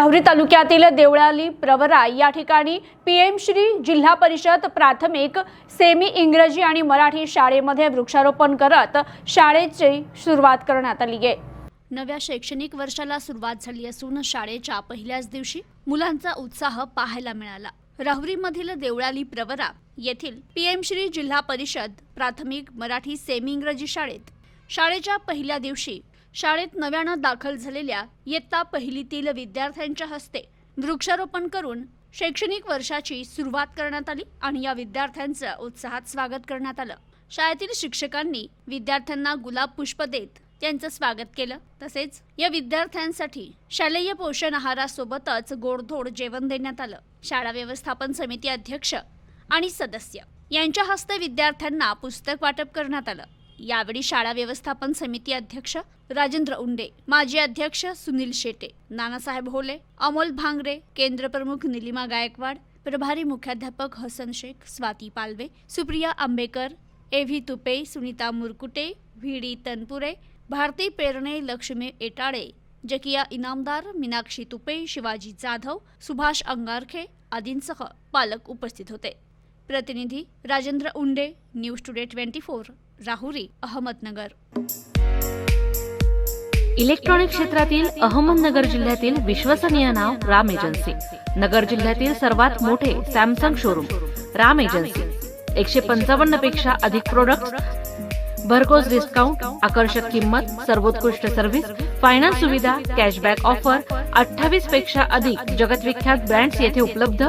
राहुरी तालुक्यातील देवळाली प्रवरा या ठिकाणी पी एम श्री जिल्हा परिषद प्राथमिक सेमी इंग्रजी आणि मराठी शाळेमध्ये वृक्षारोपण करत शाळेची सुरुवात करण्यात आली आहे. नव्या शैक्षणिक वर्षाला सुरुवात झाली असून शाळेच्या पहिल्याच दिवशी मुलांचा उत्साह पाहायला मिळाला. राहुरीमधील देवळाली प्रवरा येथील पी एम श्री जिल्हा परिषद प्राथमिक मराठी सेमी इंग्रजी शाळेत शाळेच्या पहिल्या दिवशी शाळेत नव्यानं दाखल झालेल्या इयत्ता पहिलीतील विद्यार्थ्यांच्या हस्ते वृक्षारोपण करून शैक्षणिक वर्षाची सुरुवात करण्यात आली आणि या विद्यार्थ्यांचं उत्साहात स्वागत करण्यात आलं. शाळेतील शिक्षकांनी विद्यार्थ्यांना गुलाब पुष्प देत त्यांचं स्वागत केलं. तसेच या विद्यार्थ्यांसाठी शालेय पोषण आहारासोबतच गोडधोड जेवण देण्यात आलं. शाळा व्यवस्थापन समिती अध्यक्ष आणि सदस्य यांच्या हस्ते विद्यार्थ्यांना पुस्तक वाटप करण्यात आलं. यावेळी शाळा व्यवस्थापन समिती अध्यक्ष राजेंद्र उंडे माजी अध्यक्ष सुनील शेटे नानासाहेब होले अमोल भांगरे केंद्र प्रमुख निलिमा गायकवाड प्रभारी मुख्याध्यापक Hasan Shaikh Swati Palve Supriya Ambekar A V Tupe Sunita Murkute V D Tanpure Bharati Perne Lakshmi Etale Zakia Inamdar Meenakshi Tupe Shivaji Jadhav Subhash अंगारखे आदींसह पालक उपस्थित होते. प्रतिनिधी Rajendra Unde news today twenty four Rahuri Ahmednagar. Electronic क्षेत्रातील अहमदनगर जिल्ह्यातील विश्वसनीय नाव राम एजन्सी. नगर जिल्ह्यातील सर्वात मोठे सॅमसंग शोरूम राम एजन्सी. एकशे पंचावन्नपेक्षा अधिक प्रोडक्ट भरघोस डिस्काउंट आकर्षक किंमत सर्वोत्कृष्ट सर्व्हिस फायनान्स सुविधा कॅशबॅक ऑफर अठ्ठावीसपेक्षा अधिक जगतविख्यात ब्रँड्स येथे उपलब्ध.